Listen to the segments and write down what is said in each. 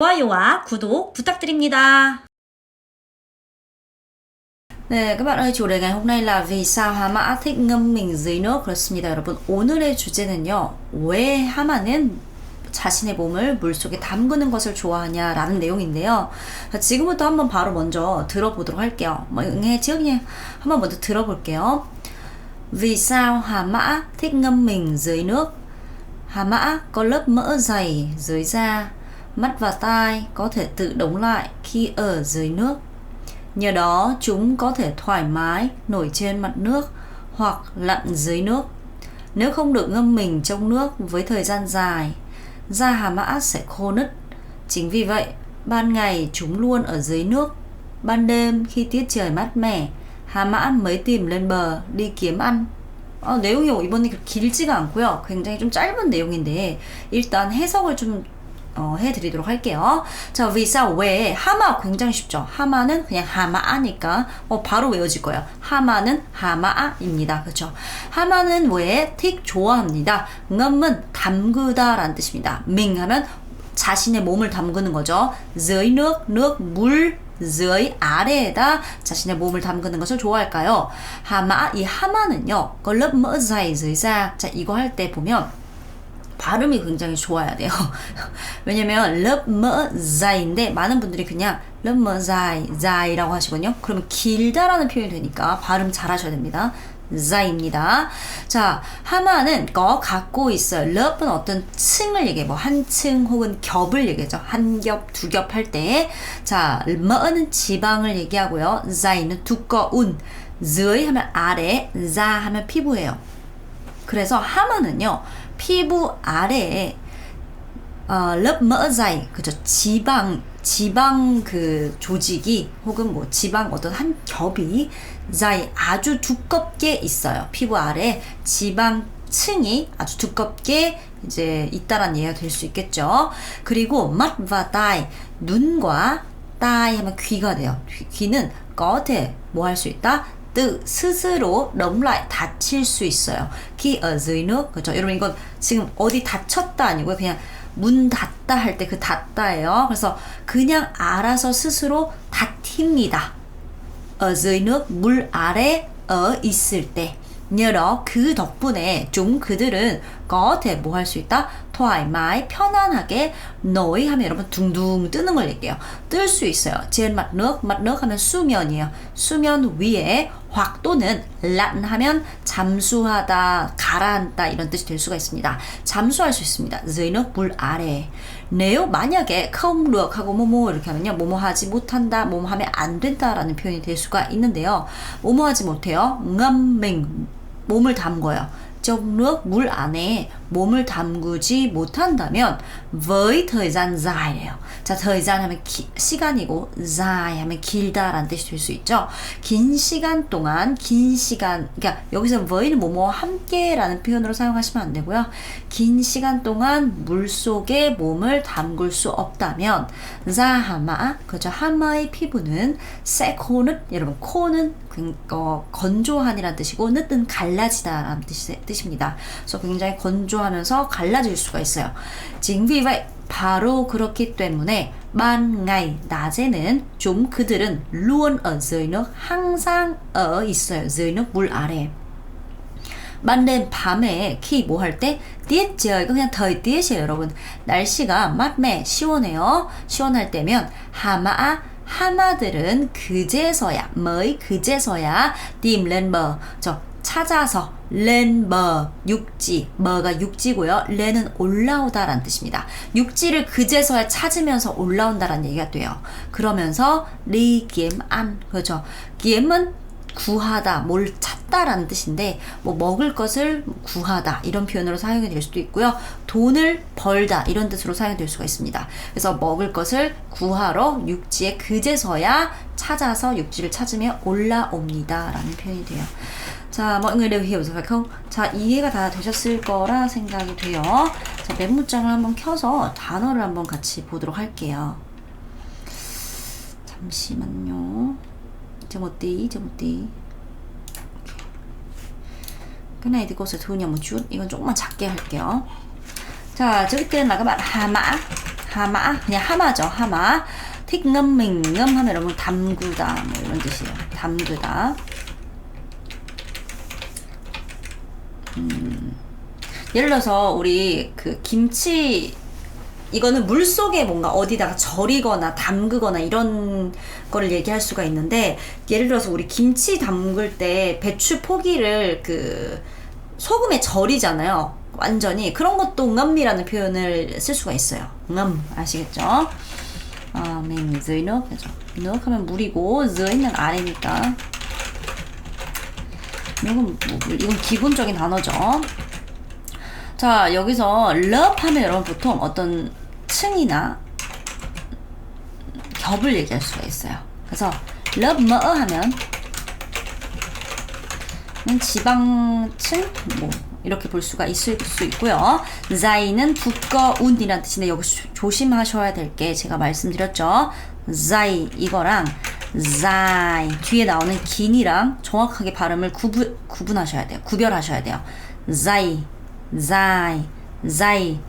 좋아요와 구독 부탁드립니다. 네, các bạn ơi, chủ đề ngày hôm nay là vì sao 하마 thích ngâm mình dưới nước 그렇습니다, 여러분. 오늘의 주제는요. 왜 하마는 자신의 몸을 물속에 담그는 것을 좋아하냐라는 내용인데요. 자, 지금부터 한번 바로 먼저 들어보도록 할게요. 뭐, nghe trước nha. 한번 먼저 들어볼게요. Vì sao hà mã thích ngâm mình dưới nước? Hà mã có lớp mỡ dày dưới da, mắt và tai có thể tự đóng lại khi ở dưới nước. Nhờ đó chúng có thể thoải mái nổi trên mặt nước hoặc lặn dưới nước. Nếu không được ngâm mình trong nước với thời gian dài, da hà mã sẽ khô nứt. Chính vì vậy, ban ngày chúng luôn ở dưới nước. Ban đêm khi tiết trời mát mẻ, hà mã mới tìm lên bờ đi kiếm ăn. 어, 내용이 이번에 그렇게 길지가 않고요. 굉장히 좀 짧은 내용인데 일단 해석을 좀 어, 해드리도록 할게요. 자, vì sao 왜 하마 굉장히 쉽죠. 하마는 그냥 하마아니까 어, 바로 외워질 거예요. 하마는 하마아입니다. 그렇죠. 하마는 왜 thích 좋아합니다. ngâm 은 담그다라는 뜻입니다. 밍 하면 자신의 몸을 담그는 거죠. dưới nước, nước, 물, dưới 아래에다 자신의 몸을 담그는 것을 좋아할까요? 하마, 이 하마는요, mỡ dày dưới. 자, 이거 할 때 보면 발음이 굉장히 좋아야 돼요. 왜냐면 럽머 자인데 많은 분들이 그냥 럽머 자이 자이라고 하시거든요. 그러면 길다라는 표현이 되니까 발음 잘 하셔야 됩니다. 자입니다. 자, 하마는 거 갖고 있어요. 럽은 어떤 층을 얘기해. 뭐 한 층 혹은 겹을 얘기하죠. 한 겹, 두 겹 할 때. 자, 머는 지방을 얘기하고요. 자이는 두꺼운. dưới 하면 아래, 자 하면 피부예요. 그래서 하마는요. 피부 아래에 어, dày 그죠? 지방 지방 그 조직이 혹은 뭐 지방 어떤 한 겹이 dày 아주 두껍게 있어요. 피부 아래 지방 층이 아주 두껍게 이제 있다란 이해가 될 수 있겠죠. 그리고 맛과 따이 눈과 따이 하면 귀가 돼요. 귀, 귀는 겉에 뭐할 수 있다 tự 스스로 넘lại 다칠 수 있어요. dưới nước 그죠? 여러분 이건 지금 어디 다쳤다 아니고요. 그냥 문 닫다 할 때 그 닫다예요. 그래서 그냥 알아서 스스로 dưới nước 물 아래 어 있을 때. đó 그 덕분에 좀 그들은 thể 뭐할 수 있다? mái 편안하게 nổi 하면 여러분 둥둥 뜨는 걸 얘기해요. 뜰 수 있어요. trên mặt nước, mặt nước 하면 수면이에요. 수면 위에 hoặc 또는 lặn 하면 잠수하다, 가라앉다 이런 뜻이 될 수가 있습니다. 잠수할 수 있습니다. dưới 물 아래. nếu 만약에 không được 하고 뭐뭐 이렇게 하면요. 뭐뭐 하지 못한다, 뭐뭐 하면 안 된다라는 표현이 될 수가 있는데요. 뭐뭐 하지 못해요. ngâm 몸을 담궈요. trong nước 물 안에 몸을 담그지 못한다면 với thời gian dài. 자, thời gian 하면 기, 시간이고 dài 하면 길다라는 뜻이 될 수 있죠. 긴 시간 동안 긴 시간 그러니까 여기서 with는 뭐뭐 함께라는 표현으로 사용하시면 안 되고요. 긴 시간 동안 물 속에 몸을 담글 수 없다면 자하마 그죠 하마의 피부는 세코는 여러분 코는 어, 건조한이라는 뜻이고 늦은 갈라지다라는 뜻이, 뜻입니다. 그래서 굉장히 건조 하면서 갈라질 수가 있어요. 징비 vậy 바로 그렇기 때문에 ngày 낮에는 좀 그들은 luôn ở dưới 항상 ở 있어요. dưới 물 아래. đêm 밤에 키 뭐 할 때? tiết trời 그냥 thời tiết 여러분 날씨가 mát 시원해요 시원할 때면 하마 하마들은 그제서야 mới 그제서야 tìm 저 찾아서 bờ 육지 bờ 가 육지고요 렌은 올라오다 라는 뜻입니다 육지를 그제서야 찾으면서 올라온다라는 얘기가 돼요 그러면서 리 kiếm ăn 그렇죠 kiếm 은 구하다, 뭘 찾다라는 뜻인데, 뭐 먹을 것을 구하다 이런 표현으로 사용이 될 수도 있고요. 돈을 벌다 이런 뜻으로 사용이 될 수가 있습니다. 그래서 먹을 것을 구하러 육지에 그제서야 찾아서 육지를 찾으며 올라옵니다 라는 표현이 돼요. 자, mọi người đều hiểu rồi phải không? 자, 이해가 다 되셨을 거라 생각이 돼요. 자, 메모장을 한번 켜서 단어를 한번 같이 보도록 할게요. 잠시만요. tí chờ một tí cái này thì 이건 조금만 작게 할게요 자 bạn hà mã 하마 그냥 하마죠 하마 mình ngâm 하면 여러분 담그다 뭐 이런 뜻이에요 담그다 음, 예를 들어서 우리 그 김치 이거는 물 속에 뭔가 어디다가 절이거나 담그거나 이런 거를 얘기할 수가 있는데 예를 들어서 우리 김치 담글 때 배추 포기를 그 소금에 절이잖아요. 완전히 그런 것도 이라는 표현을 쓸 수가 있어요. ngâm 아시겠죠? 아, dưới nước 그죠? nước 하면 물이고 dưới 는 아래니까 이건 뭐, 이건 기본적인 단어죠. 자, 여기서 love 하면 여러분 보통 어떤 층이나 겹을 얘기할 수가 있어요. 그래서 love mỡ 하면 지방층 뭐 이렇게 볼 수가 있을 수 있고요. 자이는 두꺼운이라는 뜻인데 여기 조- 조심하셔야 될 게 제가 말씀드렸죠. 자이 이거랑 자이 뒤에 나오는 긴이랑 정확하게 발음을 구분 구분하셔야 돼요. 구별하셔야 돼요. 자이 자이 자이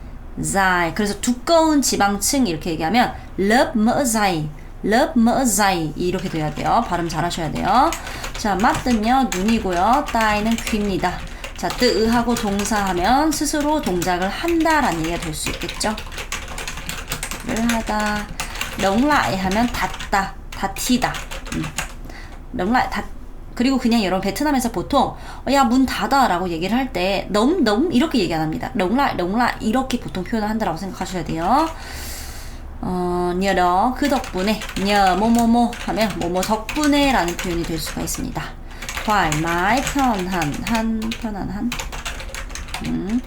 자이 그래서 두꺼운 지방층 이렇게 얘기하면 mỡ dày 이렇게 돼야 돼요. 발음 잘 하셔야 돼요. 자, 맛은요 눈이고요. 따이는 귀입니다. 자, 뜨하고 동사하면 스스로 동작을 한다라는 얘기가 될 수 있겠죠. 를 하다. 렁라이 하면 닫다, 닫히다. 음. 렁라이 닫 그리고 그냥 여러분 베트남에서 보통 어, 야문 닫아라고 얘기를 할때 너무 너무 이렇게 얘기 안 합니다. 렁라이 렁라이 이렇게 보통 표현을 한다라고 생각하셔야 돼요. 어, đó 그 덕분에 nhờ 뭐뭐뭐 하면 뭐뭐 덕분에라는 표현이 될 수가 있습니다. mái 편한 한 편한 한 음.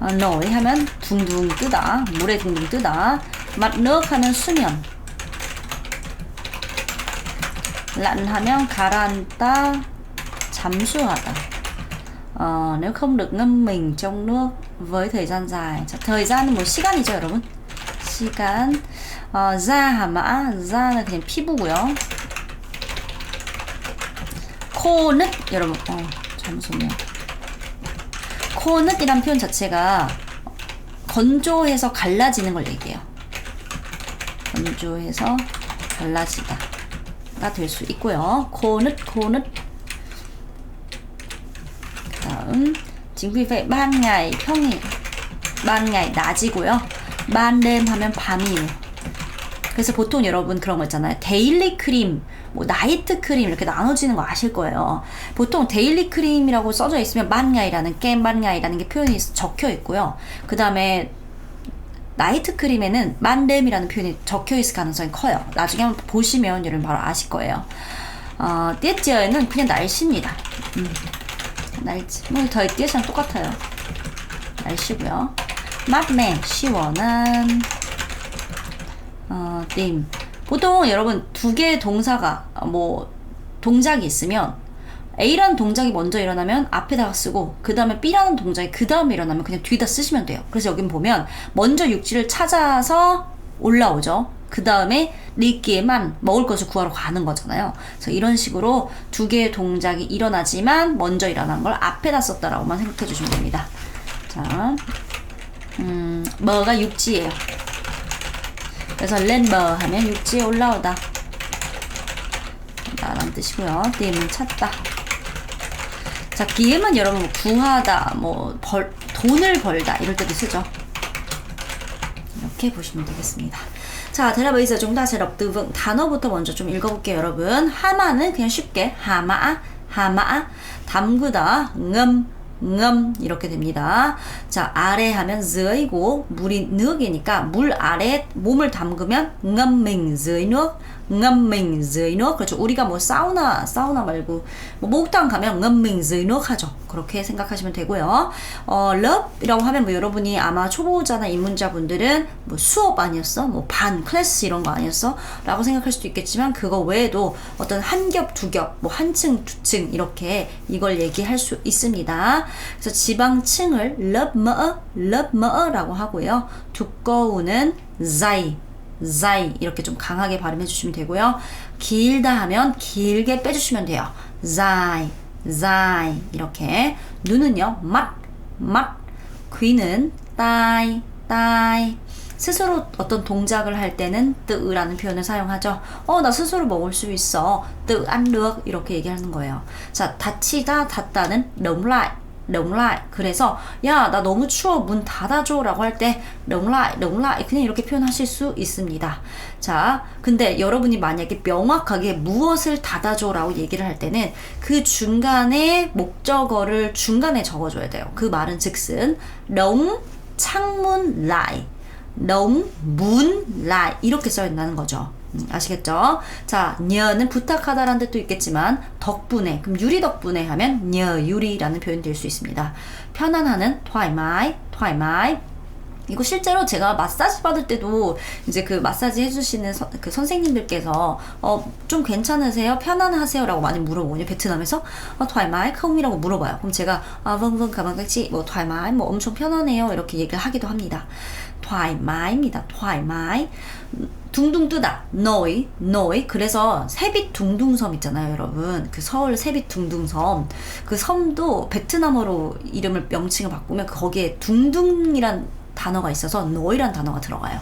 어, nổi 하면 둥둥 뜨다 물에 둥둥 뜨다 nước 하면 수면 lạnh 하면 가라앉다 잠수하다 ờ, nếu không được ngâm mình trong nước với thời gian dài 자, thời gian 뭐 시간이죠 여러분 시간 어, 자하마 자는 그냥 피부고요. 코늪 여러분. 어 잠시만요. 코늪이란 표현 자체가 건조해서 갈라지는 걸 얘기해요. 건조해서 갈라지다 가 될 수 있고요 코늪 코늪 다음 chính vì vậy ban ngày 평일 ban ngày 낮이고요 đêm 하면 밤이에요 그래서 보통 여러분 그런 거 있잖아요. 데일리 크림, 뭐 나이트 크림 이렇게 나눠지는 거 아실 거예요. 보통 데일리 크림이라고 써져 있으면 만가이라는 게 만가이라는 게 표현이 적혀 있고요. 그 다음에 나이트 크림에는 만뎀이라는 표현이 적혀 있을 가능성이 커요. 나중에 한번 보시면 여러분 바로 아실 거예요. 어, 띠에는 그냥 날씨입니다. 음, 날씨. 뭐 저희 띠에랑 똑같아요. 날씨고요. 맛매 시원한 어, 띵. 보통 여러분 두 개의 동사가 어, 뭐 동작이 있으면 A라는 동작이 먼저 일어나면 앞에다가 쓰고 그 다음에 B라는 동작이 그 다음에 일어나면 그냥 뒤에다 쓰시면 돼요. 그래서 여긴 보면 먼저 육지를 찾아서 올라오죠. 그 다음에 리끼에만 먹을 것을 구하러 가는 거잖아요. 그래서 이런 식으로 두 개의 동작이 일어나지만 먼저 일어난 걸 앞에다 썼다라고만 생각해 주시면 됩니다. 자, 음, 뭐가 육지예요. 그래서 랜버 하면 육지에 올라오다. 라는 뜻이고요. 띠는 찾다. 자, 기회만 여러분 뭐 구하다, 뭐 벌, 돈을 벌다 이럴 때도 쓰죠. 이렇게 보시면 되겠습니다. 자, 대답의사 종다세럽 뜨분 단어부터 먼저 좀 읽어볼게요, 여러분. 하마는 그냥 쉽게 하마, 하마, 담그다, ngâm, ngâm 이렇게 됩니다. 자, 아래 하면 dưới 고 물이 nước 이니까 물 아래 몸을 담그면 mình dưới nước, ngâm dưới nước. 그렇죠. 우리가 뭐 사우나, 사우나 말고 뭐 목욕탕 가면 ngâm dưới nước 하죠. 그렇게 생각하시면 되고요. 어, love이라고 하면 뭐 여러분이 아마 초보자나 입문자분들은 뭐 수업 아니었어? 뭐 반, 클래스 이런 거 아니었어? 라고 생각할 수도 있겠지만 그거 외에도 어떤 한 겹, 두 겹, 뭐 한 층, 두 층 이렇게 이걸 얘기할 수 있습니다. 그래서 지방층을 lớp lớp 라고 하고요. 두꺼우는 자이, 자이 이렇게 좀 강하게 발음해 주시면 되고요. 길다 하면 길게 빼주시면 돼요. 자이, 자이 이렇게 눈은요 맛, 맛 귀는 따이, 따이 스스로 어떤 동작을 할 때는 뜨라는 표현을 사용하죠. 어, 나 스스로 먹을 수 있어. 뜨, 안 được. 이렇게 얘기하는 거예요. 자, 닫히다, 닫다는 đóng lại. 그래서 야, 나 너무 추워. 문 닫아줘 라고 할때 đóng lại 그냥 이렇게 표현하실 수 있습니다. 자, 근데 여러분이 만약에 명확하게 무엇을 닫아줘 라고 얘기를 할 때는 그 중간에 목적어를 중간에 적어줘야 돼요. 그 말은 즉슨 đóng 창문 lại, đóng 문 lại 이렇게 써야 된다는 거죠. 음, 아시겠죠? 자, 녀는 부탁하다라는 뜻도 있겠지만 덕분에 그럼 유리 덕분에 하면 녀 유리라는 표현이 될 수 있습니다. 편안하는 thoải mái 이거 실제로 제가 마사지 받을 때도 이제 그 마사지 해주시는 서, 그 선생님들께서 어 좀 괜찮으세요? 편안하세요?라고 많이 물어보거든요. 베트남에서 어 mái không?이라고 물어봐요. 그럼 제가 아 các chị 뭐 mái 뭐 엄청 편안해요 이렇게 얘기를 하기도 합니다. thoải mái 입니다. thoải mái 둥둥 뜨다. 너이 너이 그래서 세빛 둥둥섬 있잖아요 여러분. 그 서울 세빛 둥둥섬. 그 섬도 베트남어로 이름을 명칭을 바꾸면 거기에 둥둥이란 단어가 있어서 너이란 단어가 들어가요.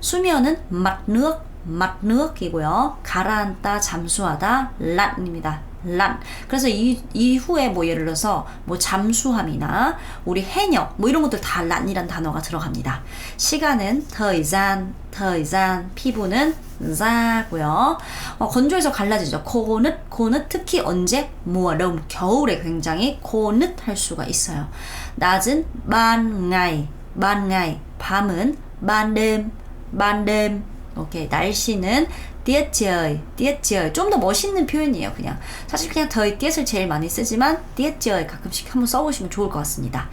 수면은 mặt nước mặt nước 이고요. 가라앉다 잠수하다 란입니다 란. 그래서 이 이후에 뭐 예를 들어서 뭐 잠수함이나 우리 해녀 뭐 이런 것들 다 란이란 단어가 들어갑니다. 시간은 thời gian, 피부는 자고요. 어, 건조해서 갈라지죠. 코는 코는 특히 언제 đông 겨울에 굉장히 코는 할 수가 있어요. 낮은 ban ngày, 밤은 ban đêm. 오케이. 날씨는 tiết trời 좀더 멋있는 표현이에요. 그냥 사실 그냥 thời tiết 을 제일 많이 쓰지만 trời 가끔씩 한번 써보시면 좋을 것 같습니다.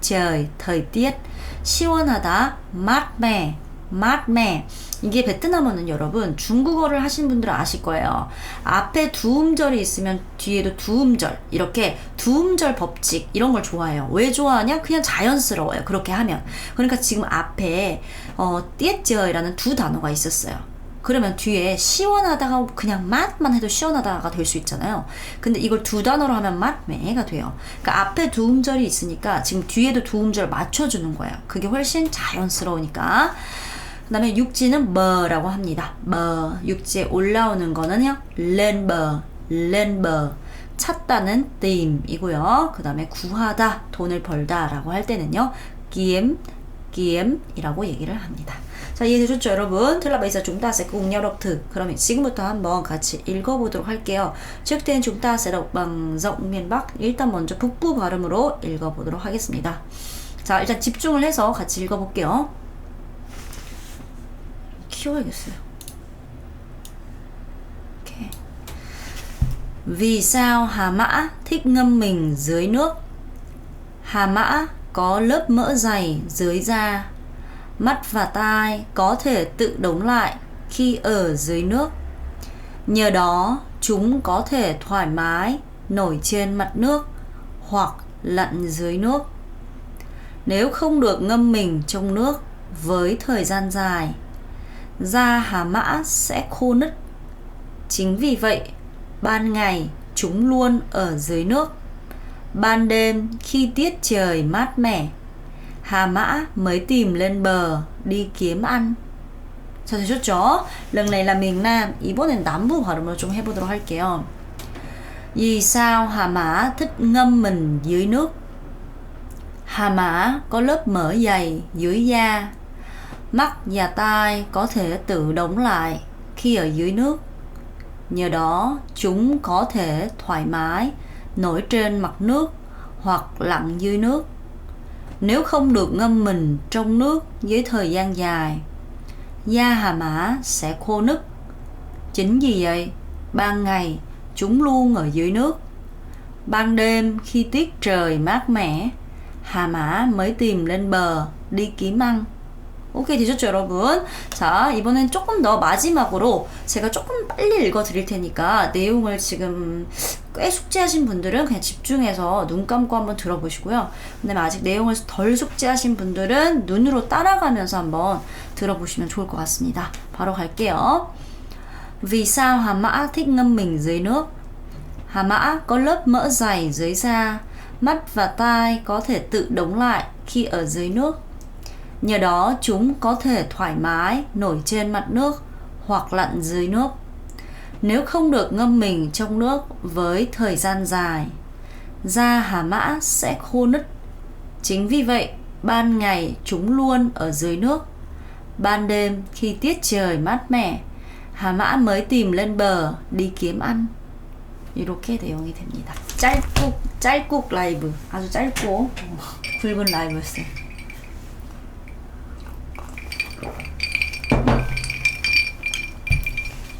trời, thời tiết 시원하다, mát mẻ 이게 베트남어는 여러분 중국어를 하신 분들은 아실 거예요. 앞에 두 음절이 있으면 뒤에도 두 음절 이렇게 두 음절 법칙 이런 걸 좋아해요. 왜 좋아하냐? 그냥 자연스러워요. 그렇게 하면 그러니까 지금 앞에 어, 띠에찌어라는 두 단어가 있었어요. 그러면 뒤에 시원하다가 그냥 맛만 해도 시원하다가 될 수 있잖아요. 근데 이걸 두 단어로 하면 맛매가 돼요. 그러니까 앞에 두 음절이 있으니까 지금 뒤에도 두 음절 맞춰주는 거예요. 그게 훨씬 자연스러우니까. 그 다음에 육지는 뭐라고 합니다. 뭐 육지에 올라오는 거는요. 렌버, 렌버. 찾다는 tìm 이고요. 그 다음에 구하다, 돈을 벌다 라고 할 때는요. kiếm, kiếm 이라고 얘기를 합니다. 자, 이해되셨죠, 여러분? 틀라 bây giờ chúng ta sẽ cùng nhau đọc thử. 그러면 지금부터 한번 같이 읽어보도록 할게요. trước tiên chúng ta sẽ đọc bằng giọng miền Bắc. 일단 먼저 북부 발음으로 읽어보도록 하겠습니다. 자, 일단 집중을 해서 같이 읽어볼게요. 키워야겠어요. Okay. Vì sao Hà Mã thích ngâm mình dưới nước? Hà Mã có lớp mỡ dày dưới da mắt và tai có thể tự đóng lại khi ở dưới nước. Nhờ đó, chúng có thể thoải mái nổi trên mặt nước hoặc lặn dưới nước. Nếu không được ngâm mình trong nước với thời gian dài, da hà mã sẽ khô nứt. Chính vì vậy, ban ngày chúng luôn ở dưới nước. Ban đêm khi tiết trời mát mẻ, Hà Mã mới tìm lên bờ đi kiếm ăn. 자, 되셨죠? lần này là miền Nam, 이번엔 남부 발음으로 좀 해보도록 할게요. Vì sao Hà Mã thích ngâm mình dưới nước? Hà Mã có lớp mỡ dày dưới da. Mắt và tai có thể tự đóng lại khi ở dưới nước. Nhờ đó, chúng có thể thoải mái nổi trên mặt nước hoặc lặn dưới nước nếu không được ngâm mình trong nước với thời gian dài, da hà mã sẽ khô nứt. Chính vì vậy, ban ngày chúng luôn ở dưới nước. Ban đêm khi tiết trời mát mẻ, hà mã mới tìm lên bờ đi kiếm ăn. 오케이 되셨죠 여러분? 자 이번엔 조금 더 마지막으로 제가 조금 빨리 읽어 드릴 테니까 내용을 지금 꽤 숙지하신 분들은 그냥 집중해서 눈 감고 한번 들어보시고요. 그 다음에 아직 내용을 덜 숙지하신 분들은 눈으로 따라가면서 한번 들어보시면 좋을 것 같습니다. 바로 갈게요. Vì sao Hà Mã thích ngâm mình dưới nước? Hà Mã có lớp mỡ dày dưới da, mắt và tai có thể tự đóng lại khi ở dưới nước Nhờ đó chúng có thể thoải mái nổi trên mặt nước hoặc lặn dưới nước. Nếu không được ngâm mình trong nước với thời gian dài, da hà mã sẽ khô nứt. Chính vì vậy, ban ngày chúng luôn ở dưới nước. Ban đêm khi tiết trời mát mẻ, hà mã mới tìm lên bờ đi kiếm ăn. 이렇게 내용이 됩니다. 짧고 짧고 라이브 아주 짧고 굵은 라이브였어요.